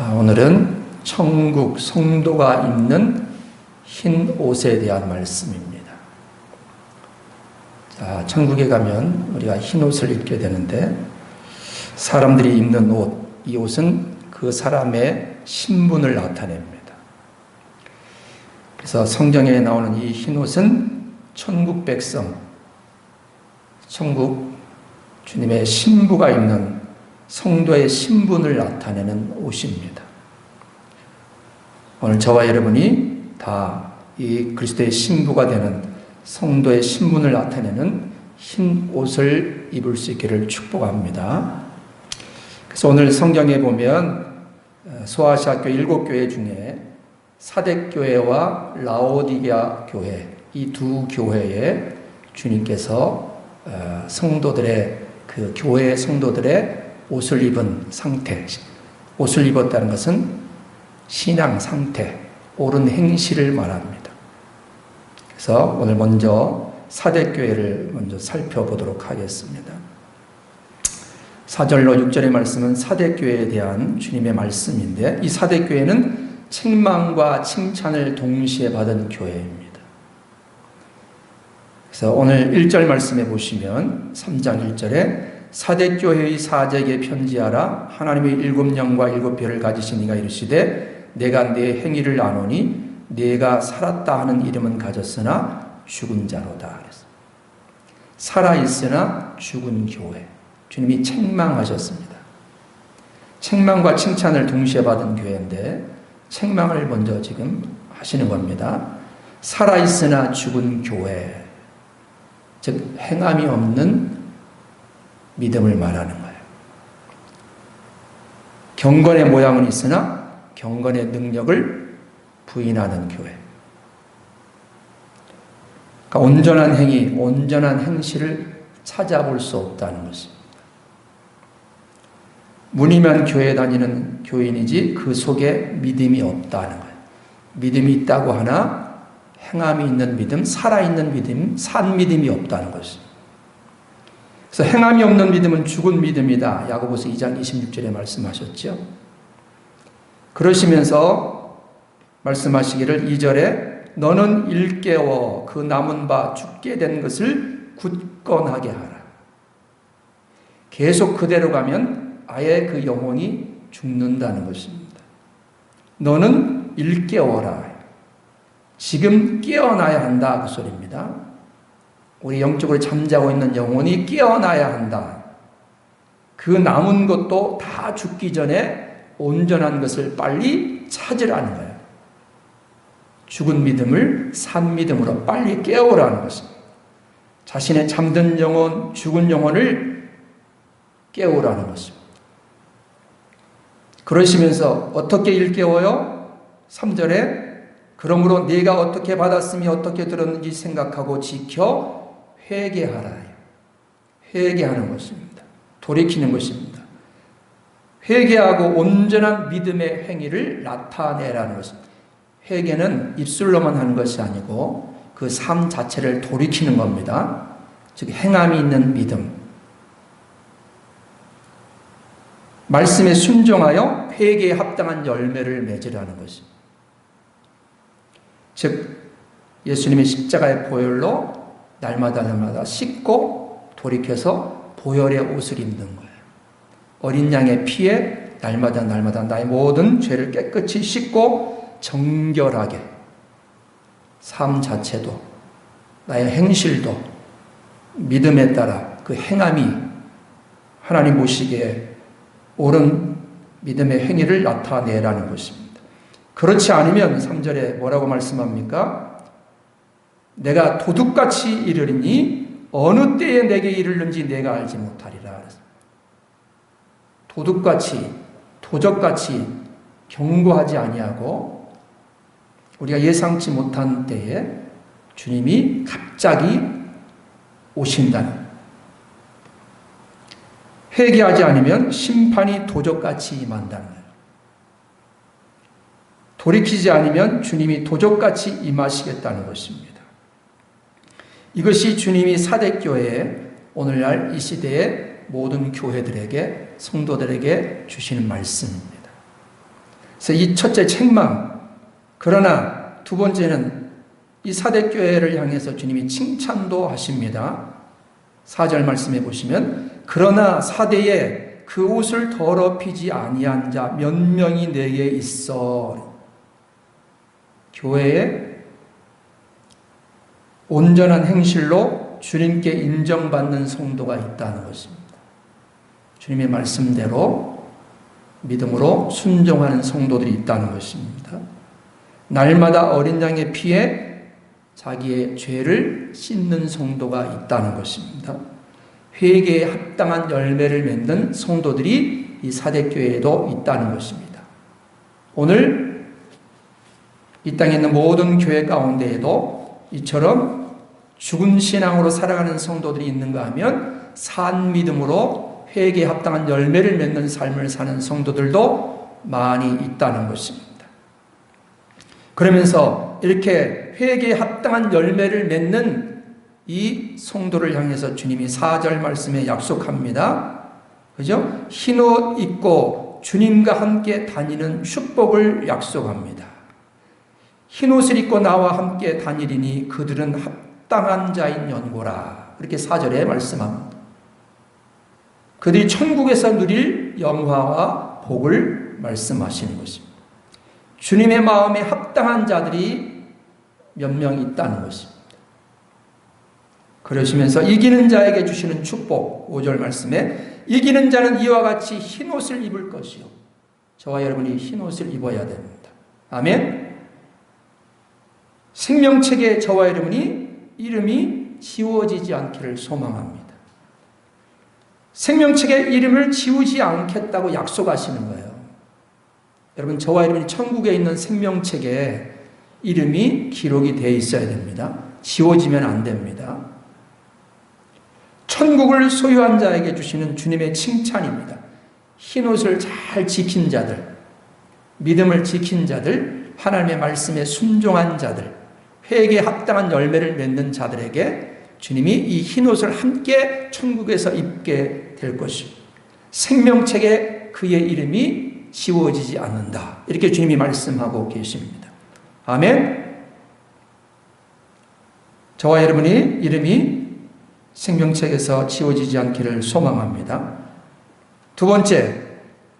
아, 오늘은 천국 성도가 입는 흰 옷에 대한 말씀입니다. 자, 천국에 가면 우리가 흰 옷을 입게 되는데 사람들이 입는 옷, 이 옷은 그 사람의 신분을 나타냅니다. 그래서 성경에 나오는 이 흰 옷은 천국 백성, 천국 주님의 신부가 입는 성도의 신분을 나타내는 옷입니다. 오늘 저와 여러분이 다 이 그리스도의 신부가 되는 성도의 신분을 나타내는 흰 옷을 입을 수 있기를 축복합니다. 그래서 오늘 성경에 보면 소아시아 교 일곱 교회 중에 사대 교회와 라오디게아 교회 이 두 교회에 주님께서 성도들의 그 교회 성도들의 옷을 입은 상태, 옷을 입었다는 것은 신앙 상태, 옳은 행실을 말합니다. 그래서 오늘 먼저 사대교회를 먼저 살펴보도록 하겠습니다. 4절로 6절의 말씀은 사대교회에 대한 주님의 말씀인데 이 사대교회는 책망과 칭찬을 동시에 받은 교회입니다. 그래서 오늘 1절 말씀에 보시면 3장 1절에 사대교회의 사제에게 편지하라 하나님의 일곱 영과 일곱 별을 가지신 이가 이르시되 내가 내 행위를 아노니 내가 살았다 하는 이름은 가졌으나 죽은 자로다 살아 있으나 죽은 교회 주님이 책망하셨습니다. 책망과 칭찬을 동시에 받은 교회인데 책망을 먼저 지금 하시는 겁니다. 살아 있으나 죽은 교회 즉 행함이 없는 믿음을 말하는 거예요. 경건의 모양은 있으나 경건의 능력을 부인하는 교회. 그러니까 온전한 행위, 온전한 행실을 찾아볼 수 없다는 것입니다. 무늬만 교회 다니는 교인이지 그 속에 믿음이 없다는 거예요. 믿음이 있다고 하나 행함이 있는 믿음, 살아있는 믿음, 산 믿음이 없다는 것입니다. 그래서 행함이 없는 믿음은 죽은 믿음이다. 야고보서 2장 26절에 말씀하셨죠. 그러시면서 말씀하시기를 2절에 너는 일깨워 그 남은 바 죽게 된 것을 굳건하게 하라. 계속 그대로 가면 아예 그 영혼이 죽는다는 것입니다. 너는 일깨워라. 지금 깨어나야 한다. 그 소리입니다. 우리 영적으로 잠자고 있는 영혼이 깨어나야 한다. 그 남은 것도 다 죽기 전에 온전한 것을 빨리 찾으라는 거예요. 죽은 믿음을 산 믿음으로 빨리 깨우라는 것입니다. 자신의 잠든 영혼, 죽은 영혼을 깨우라는 것입니다. 그러시면서 어떻게 일깨워요? 3절에 그러므로 네가 어떻게 받았으며 어떻게 들었는지 생각하고 지켜 회개하라. 회개하는 것입니다. 돌이키는 것입니다. 회개하고 온전한 믿음의 행위를 나타내라는 것입니다. 회개는 입술로만 하는 것이 아니고 그 삶 자체를 돌이키는 겁니다. 즉 행함이 있는 믿음. 말씀에 순종하여 회개에 합당한 열매를 맺으라는 것입니다. 즉 예수님의 십자가의 보혈로 날마다 날마다 씻고 돌이켜서 보혈의 옷을 입는 거예요. 어린 양의 피에 날마다 날마다 나의 모든 죄를 깨끗이 씻고 정결하게 삶 자체도 나의 행실도 믿음에 따라 그 행함이 하나님 보시기에 옳은 믿음의 행위를 나타내라는 것입니다. 그렇지 않으면 3절에 뭐라고 말씀합니까? 내가 도둑같이 이르리니 어느 때에 내게 이르는지 내가 알지 못하리라. 도둑같이 도적같이 경고하지 아니하고 우리가 예상치 못한 때에 주님이 갑자기 오신다는 회개하지 않으면 심판이 도적같이 임한다는 거예요. 돌이키지 않으면 주님이 도적같이 임하시겠다는 것입니다. 이것이 주님이 사대교회에 오늘날 이 시대의 모든 교회들에게 성도들에게 주시는 말씀입니다. 그래서 이 첫째 책망. 그러나 두 번째는 이 사대교회를 향해서 주님이 칭찬도 하십니다. 4절 말씀해 보시면 그러나 사대에 그 옷을 더럽히지 아니한 자 몇 명이 내게 있어. 교회에 온전한 행실로 주님께 인정받는 성도가 있다는 것입니다. 주님의 말씀대로 믿음으로 순종하는 성도들이 있다는 것입니다. 날마다 어린 양의 피에 자기의 죄를 씻는 성도가 있다는 것입니다. 회개에 합당한 열매를 맺는 성도들이 이 사대교회에도 있다는 것입니다. 오늘 이 땅에 있는 모든 교회 가운데에도 이처럼 죽은 신앙으로 살아가는 성도들이 있는가 하면 산 믿음으로 회개에 합당한 열매를 맺는 삶을 사는 성도들도 많이 있다는 것입니다. 그러면서 이렇게 회개에 합당한 열매를 맺는 이 성도를 향해서 주님이 4절 말씀에 약속합니다. 그죠? 흰 옷 입고 주님과 함께 다니는 축복을 약속합니다. 흰 옷을 입고 나와 함께 다니리니 그들은 합 당한 자인 연고라. 그렇게 4절에 말씀합니다. 그들이 천국에서 누릴 영화와 복을 말씀하시는 것입니다. 주님의 마음에 합당한 자들이 몇명 있다는 것입니다. 그러시면서 이기는 자에게 주시는 축복, 5절 말씀에 이기는 자는 이와 같이 흰 옷을 입을 것이요. 저와 여러분이 흰 옷을 입어야 됩니다. 아멘. 생명책에 저와 여러분이 이름이 지워지지 않기를 소망합니다. 생명책의 이름을 지우지 않겠다고 약속하시는 거예요. 여러분, 저와 여러분이 천국에 있는 생명책에 이름이 기록이 되어 있어야 됩니다. 지워지면 안 됩니다. 천국을 소유한 자에게 주시는 주님의 칭찬입니다. 흰 옷을 잘 지킨 자들, 믿음을 지킨 자들, 하나님의 말씀에 순종한 자들, 회개에 합당한 열매를 맺는 자들에게 주님이 이 흰 옷을 함께 천국에서 입게 될 것입니다. 생명책에 그의 이름이 지워지지 않는다. 이렇게 주님이 말씀하고 계십니다. 아멘. 저와 여러분이 이름이 생명책에서 지워지지 않기를 소망합니다. 두 번째,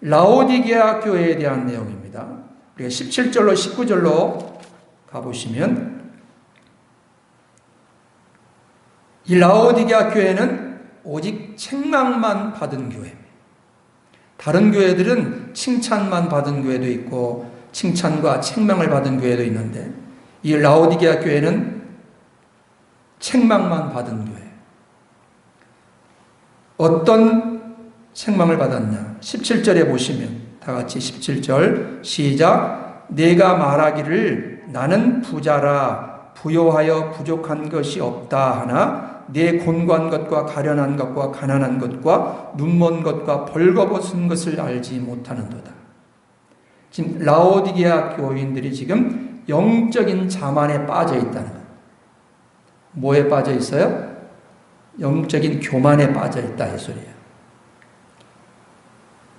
라오디게아 교회에 대한 내용입니다. 우리가 17절로 19절로 가보시면 이 라오디게아 교회는 오직 책망만 받은 교회입니다. 다른 교회들은 칭찬만 받은 교회도 있고 칭찬과 책망을 받은 교회도 있는데 이 라오디게아 교회는 책망만 받은 교회. 어떤 책망을 받았냐? 17절에 보시면 다 같이 17절 시작 내가 말하기를 나는 부자라 부요하여 부족한 것이 없다 하나 내 곤고한 것과 가련한 것과 가난한 것과 눈먼 것과 벌거벗은 것을 알지 못하는도다. 지금 라오디게아 교인들이 지금 영적인 자만에 빠져 있다는 거예요. 뭐에 빠져 있어요? 영적인 교만에 빠져 있다 이 소리예요.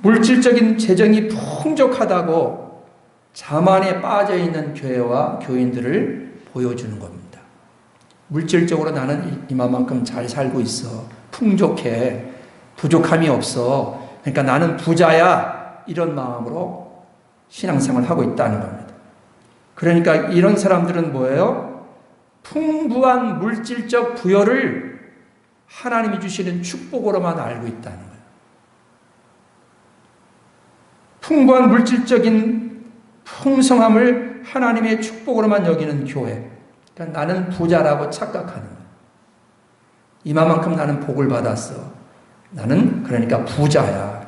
물질적인 재정이 풍족하다고 자만에 빠져 있는 교회와 교인들을 보여주는 겁니다. 물질적으로 나는 이만큼 잘 살고 있어. 풍족해. 부족함이 없어. 그러니까 나는 부자야. 이런 마음으로 신앙생활을 하고 있다는 겁니다. 그러니까 이런 사람들은 뭐예요? 풍부한 물질적 부여를 하나님이 주시는 축복으로만 알고 있다는 거예요. 풍부한 물질적인 풍성함을 하나님의 축복으로만 여기는 교회. 그러니까 나는 부자라고 착각하는. 이만큼 나는 복을 받았어. 나는 그러니까 부자야.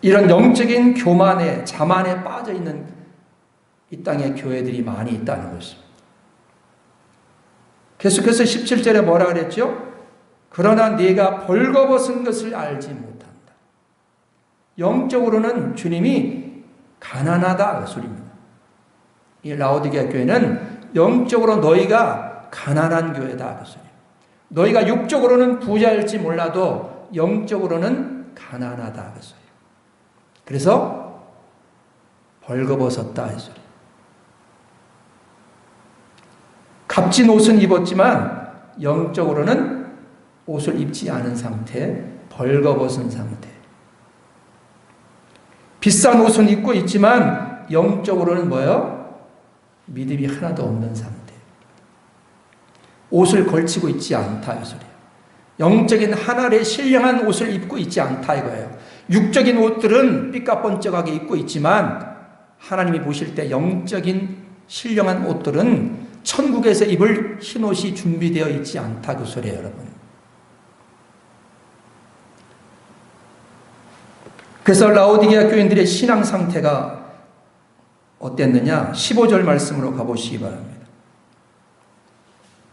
이런 영적인 교만에, 자만에 빠져 있는 이 땅의 교회들이 많이 있다는 것입니다. 계속해서 17절에 뭐라 그랬죠? 그러나 네가 벌거벗은 것을 알지 못한다. 영적으로는 주님이 가난하다 그 소리입니다. 이 라오디게아 교회는 영적으로 너희가 가난한 교회다 그. 너희가 육적으로는 부자일지 몰라도 영적으로는 가난하다 그. 그래서 벌거벗었다. 값진 옷은 입었지만 영적으로는 옷을 입지 않은 상태, 벌거벗은 상태. 비싼 옷은 입고 있지만 영적으로는 뭐요? 믿음이 하나도 없는 상태. 옷을 걸치고 있지 않다 이 소리예요. 영적인 하늘의 신령한 옷을 입고 있지 않다 이거예요. 육적인 옷들은 삐까뻔쩍하게 입고 있지만 하나님이 보실 때 영적인 신령한 옷들은 천국에서 입을 흰 옷이 준비되어 있지 않다 그 소리예요, 여러분. 그래서 라오디게아 교인들의 신앙 상태가 어땠느냐? 15절 말씀으로 가보시기 바랍니다.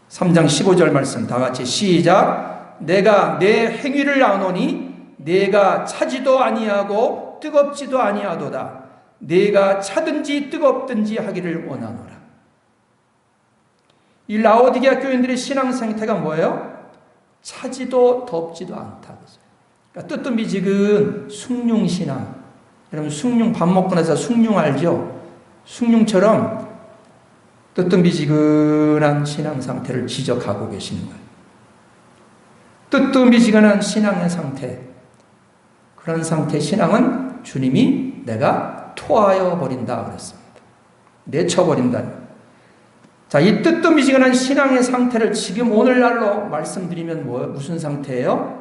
3장 15절 말씀 다 같이 시작. 내가 내 행위를 아노니 내가 차지도 아니하고 뜨겁지도 아니하도다. 내가 차든지 뜨겁든지 하기를 원하노라. 이 라오디게아 교인들의 신앙 상태가 뭐예요? 차지도 덥지도 않다. 그러니까 뜨뜻미지근 숭늉 신앙. 여러분 숭늉 밥 먹고 나서 숭늉 알죠? 숭늉처럼 뜨뜻미지근한 신앙 상태를 지적하고 계시는 거예요. 뜨뜻미지근한 신앙의 상태. 그런 상태 신앙은 주님이 내가 토하여 버린다 그랬습니다. 내쳐 버린다. 자, 이 뜨뜻미지근한 신앙의 상태를 지금 오늘날로 말씀드리면 뭐, 무슨 상태예요?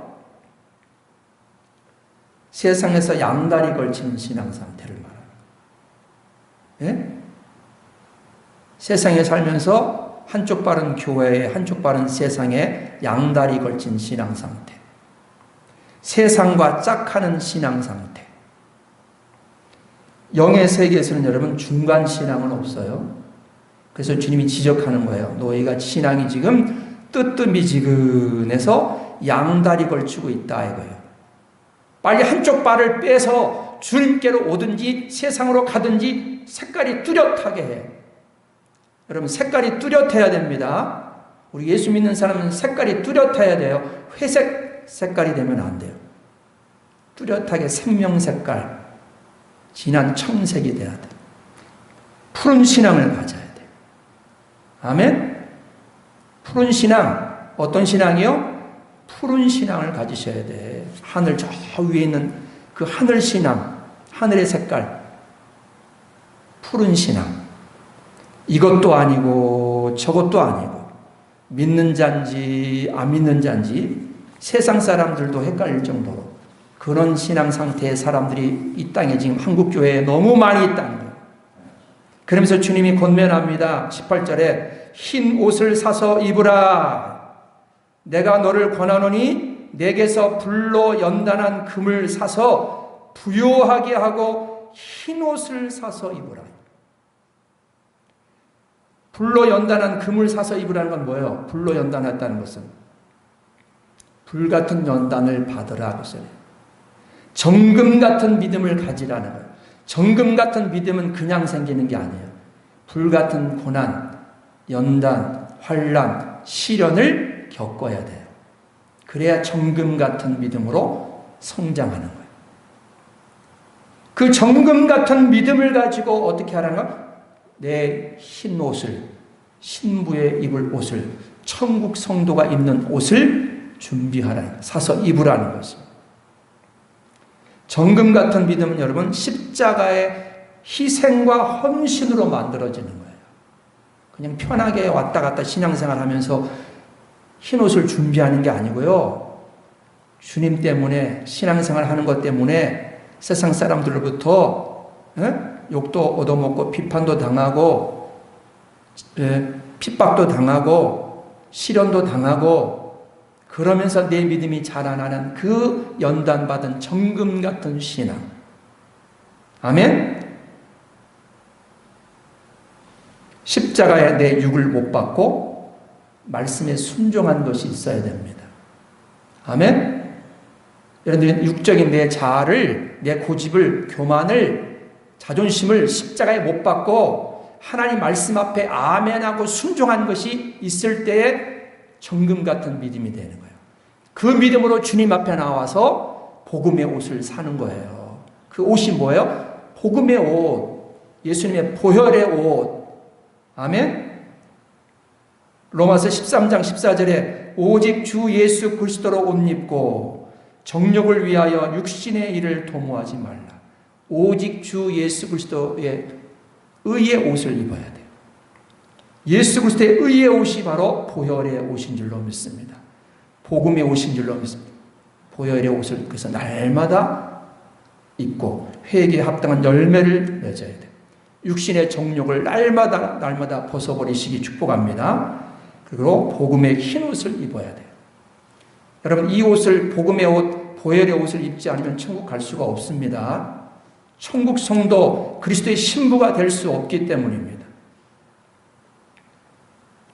세상에서 양다리 걸친 신앙 상태를 말합니다. 예? 세상에 살면서 한쪽 발은 교회에 한쪽 발은 세상에 양다리 걸친 신앙 상태. 세상과 짝하는 신앙 상태. 영의 세계에서는 여러분 중간 신앙은 없어요. 그래서 주님이 지적하는 거예요. 너희가 신앙이 지금 뜨뜻미지근해서 양다리 걸치고 있다 이거예요. 빨리 한쪽 발을 빼서 주님께로 오든지 세상으로 가든지 색깔이 뚜렷하게 해. 여러분 색깔이 뚜렷해야 됩니다. 우리 예수 믿는 사람은 색깔이 뚜렷해야 돼요. 회색 색깔이 되면 안 돼요. 뚜렷하게 생명 색깔, 진한 청색이 돼야 돼. 푸른 신앙을 가져야 돼. 아멘? 푸른 신앙, 어떤 신앙이요? 푸른 신앙을 가지셔야 돼. 하늘 저 위에 있는 그 하늘 신앙, 하늘의 색깔, 푸른 신앙. 이것도 아니고 저것도 아니고 믿는 자인지 안 믿는 자인지 세상 사람들도 헷갈릴 정도로 그런 신앙 상태의 사람들이 이 땅에 지금 한국 교회에 너무 많이 있다는 거예요. 그러면서 주님이 권면합니다. 18절에 흰 옷을 사서 입으라. 내가 너를 권하노니 내게서 불로 연단한 금을 사서 부요하게 하고 흰 옷을 사서 입으라. 불로 연단한 금을 사서 입으라는 건 뭐예요? 불로 연단했다는 것은 불 같은 연단을 받으라 그랬어요. 정금 같은 믿음을 가지라는 거예요. 정금 같은 믿음은 그냥 생기는 게 아니에요. 불 같은 고난, 연단, 환란, 시련을 겪어야 돼요. 그래야 정금 같은 믿음으로 성장하는 거예요. 그 정금 같은 믿음을 가지고 어떻게 하라는 내 흰 옷을, 신부의 입을 옷을, 천국 성도가 입는 옷을 준비하라. 사서 입으라는 것입니다. 정금 같은 믿음은 여러분 십자가의 희생과 헌신으로 만들어지는 거예요. 그냥 편하게 왔다 갔다 신앙생활 하면서 흰 옷을 준비하는 게 아니고요. 주님 때문에 신앙생활 하는 것 때문에 세상 사람들로부터 에? 욕도 얻어먹고 비판도 당하고 에? 핍박도 당하고 시련도 당하고 그러면서 내 믿음이 자라나는 그 연단받은 정금 같은 신앙. 아멘? 십자가에 내 육을 못 받고 말씀에 순종한 것이 있어야 됩니다. 아멘? 여러분들 육적인 내 자아를, 내 고집을, 교만을, 자존심을 십자가에 못 받고 하나님 말씀 앞에 아멘하고 순종한 것이 있을 때에 정금 같은 믿음이 되는 거예요. 그 믿음으로 주님 앞에 나와서 복음의 옷을 사는 거예요. 그 옷이 뭐예요? 복음의 옷. 예수님의 보혈의 옷. 아멘. 로마서 13장 14절에 오직 주 예수 그리스도로 옷 입고 정욕을 위하여 육신의 일을 도모하지 말라. 오직 주 예수 그리스도의 의의 옷을 입어야 돼요. 예수 그리스도의 의의 옷이 바로 보혈의 옷인 줄로 믿습니다. 복음의 옷인 줄로 믿습니다. 보혈의 옷을 그래서 날마다 입고 회개에 합당한 열매를 맺어야 돼요. 육신의 정욕을 날마다 날마다 벗어버리시기 축복합니다. 그리고 복음의 흰 옷을 입어야 돼요. 여러분 이 옷을 복음의 옷, 보혈의 옷을 입지 않으면 천국 갈 수가 없습니다. 천국 성도 그리스도의 신부가 될 수 없기 때문입니다.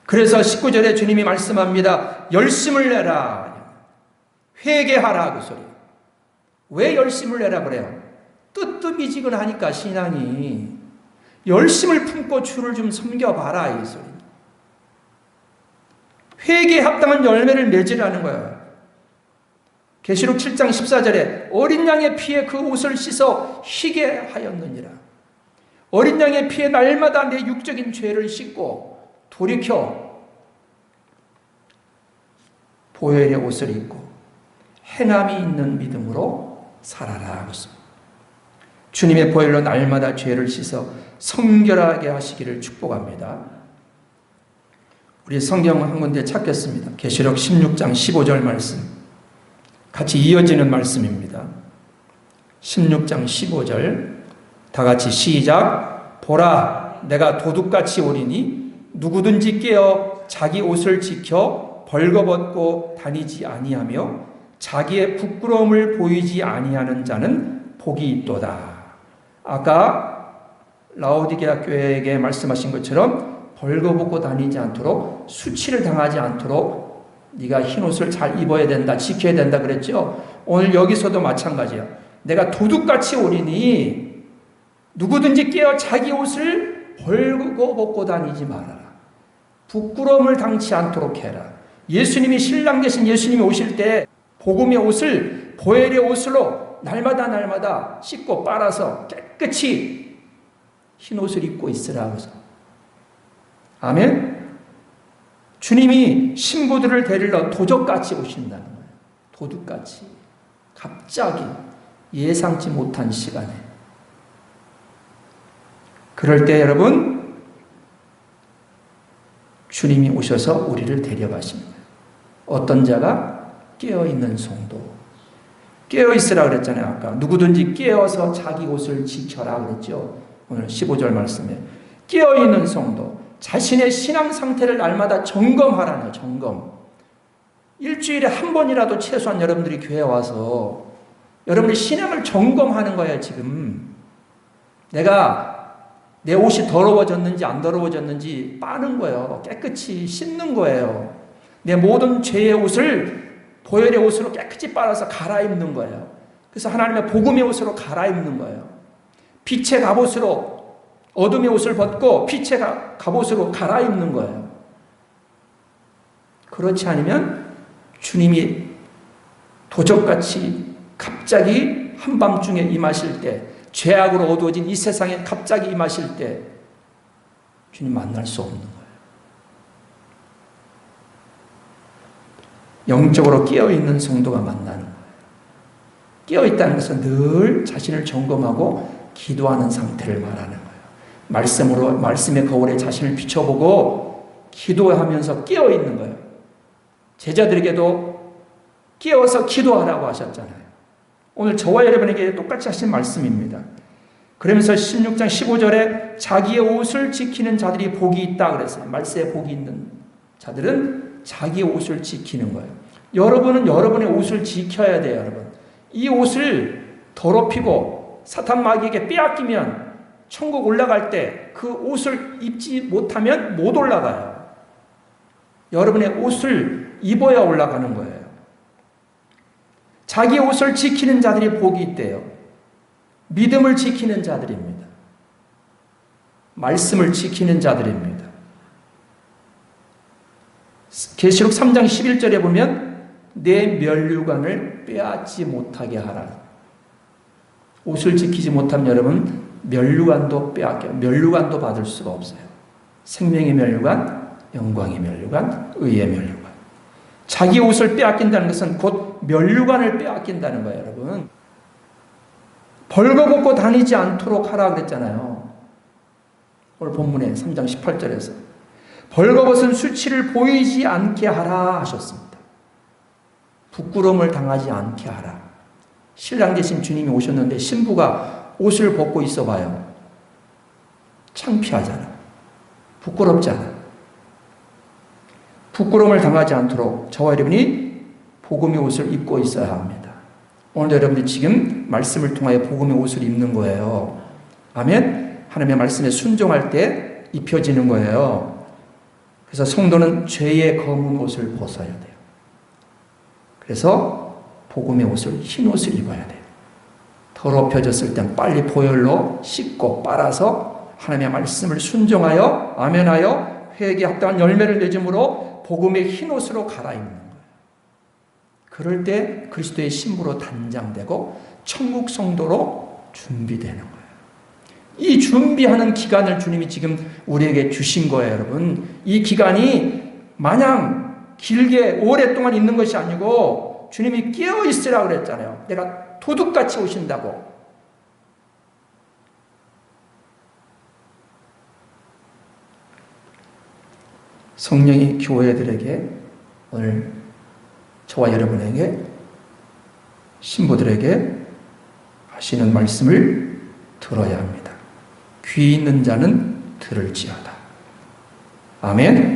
그래서 19절에 주님이 말씀합니다. 열심을 내라. 회개하라 그 소리. 왜 열심을 내라 그래요? 뜨뜻미지근하니까 신앙이 열심을 품고 주를 좀 섬겨봐라 이 소리. 회개에 합당한 열매를 맺으라는 거예요. 계시록 7장 14절에 어린 양의 피에 그 옷을 씻어 희게 하였느니라. 어린 양의 피에 날마다 내 육적인 죄를 씻고 돌이켜 보혈의 옷을 입고 행함이 있는 믿음으로 살아라. 주님의 보혈로 날마다 죄를 씻어 성결하게 하시기를 축복합니다. 우리 성경 한 군데 찾겠습니다. 계시록 16장 15절 말씀. 같이 이어지는 말씀입니다. 16장 15절. 다 같이 시작. 보라, 내가 도둑같이 오리니 누구든지 깨어 자기 옷을 지켜 벌거벗고 다니지 아니하며 자기의 부끄러움을 보이지 아니하는 자는 복이 있도다. 아까 라오디게아 교회에게 말씀하신 것처럼 벌거벗고 다니지 않도록 수치를 당하지 않도록 네가 흰 옷을 잘 입어야 된다, 지켜야 된다 그랬죠. 오늘 여기서도 마찬가지야. 내가 도둑같이 오리니 누구든지 깨어 자기 옷을 벌거벗고 다니지 말아라. 부끄러움을 당치 않도록 해라. 예수님이 신랑 되신 예수님이 오실 때 복음의 옷을 보혈의 옷으로 날마다 날마다 씻고 빨아서 깨끗이 흰 옷을 입고 있으라 그래서 아멘. 주님이 신부들을 데리러 도적같이 오신다는 거예요. 도둑같이 갑자기 예상치 못한 시간에 그럴 때 여러분 주님이 오셔서 우리를 데려가십니다. 어떤 자가 깨어 있는 성도 깨어 있으라 그랬잖아요. 아까 누구든지 깨어서 자기 옷을 지켜라 그랬죠. 오늘 15절 말씀에 깨어 있는 성도 자신의 신앙 상태를 날마다 점검하라는 점검. 일주일에 한 번이라도 최소한 여러분들이 교회 와서 여러분의 신앙을 점검하는 거예요, 지금. 내가 내 옷이 더러워졌는지 안 더러워졌는지 빠는 거예요. 깨끗이 씻는 거예요. 내 모든 죄의 옷을 보혈의 옷으로 깨끗이 빨아서 갈아입는 거예요. 그래서 하나님의 복음의 옷으로 갈아입는 거예요. 빛의 갑옷으로 어둠의 옷을 벗고 빛의 갑옷으로 갈아입는 거예요. 그렇지 않으면 주님이 도적같이 갑자기 한밤중에 임하실 때 죄악으로 어두워진 이 세상에 갑자기 임하실 때 주님 만날 수 없는 거예요. 영적으로 깨어있는 성도가 만나는 거예요. 깨어있다는 것은 늘 자신을 점검하고 기도하는 상태를 말하는 거예요. 말씀으로, 말씀의 거울에 자신을 비춰보고 기도하면서 깨어 있는 거예요. 제자들에게도 깨어서 기도하라고 하셨잖아요. 오늘 저와 여러분에게 똑같이 하신 말씀입니다. 그러면서 16장 15절에 자기의 옷을 지키는 자들이 복이 있다 그랬어요. 말세에 복이 있는 자들은 자기의 옷을 지키는 거예요. 여러분은 여러분의 옷을 지켜야 돼요, 여러분. 이 옷을 더럽히고 사탄 마귀에게 빼앗기면 천국 올라갈 때 그 옷을 입지 못하면 못 올라가요. 여러분의 옷을 입어야 올라가는 거예요. 자기 옷을 지키는 자들이 복이 있대요. 믿음을 지키는 자들입니다. 말씀을 지키는 자들입니다. 계시록 3장 11절에 보면 내 면류관을 빼앗지 못하게 하라. 옷을 지키지 못하면 여러분 멸류관도 빼앗겨 멸류관도 받을 수가 없어요. 생명의 멸류관, 영광의 멸류관, 의의 멸류관. 자기 옷을 빼앗긴다는 것은 곧 멸류관을 빼앗긴다는 거예요, 여러분. 벌거벗고 다니지 않도록 하라 그랬잖아요. 오늘 본문에 3장 18절에서 벌거벗은 수치를 보이지 않게 하라 하셨습니다. 부끄러움을 당하지 않게 하라. 신랑 대신 주님이 오셨는데 신부가 옷을 벗고 있어 봐요. 창피하잖아. 부끄럽잖아. 부끄러움을 당하지 않도록 저와 여러분이 복음의 옷을 입고 있어야 합니다. 오늘 여러분들 지금 말씀을 통하여 복음의 옷을 입는 거예요. 아멘. 하나님의 말씀에 순종할 때 입혀지는 거예요. 그래서 성도는 죄의 검은 옷을 벗어야 돼요. 그래서 복음의 옷을 흰 옷을 입어야 돼요. 더럽혀졌을 땐 빨리 보혈로 씻고 빨아서 하나님의 말씀을 순종하여 아멘하여 회개에 합당한 열매를 맺음으로 복음의 흰 옷으로 갈아입는 거예요. 그럴 때 그리스도의 신부로 단장되고 천국 성도로 준비되는 거예요. 이 준비하는 기간을 주님이 지금 우리에게 주신 거예요, 여러분. 이 기간이 마냥 길게 오랫동안 있는 것이 아니고 주님이 깨어 있으라 그랬잖아요. 내가 도둑같이 오신다고. 성령이 교회들에게 오늘 저와 여러분에게 신부들에게 하시는 말씀을 들어야 합니다. 귀 있는 자는 들을지어다. 아멘.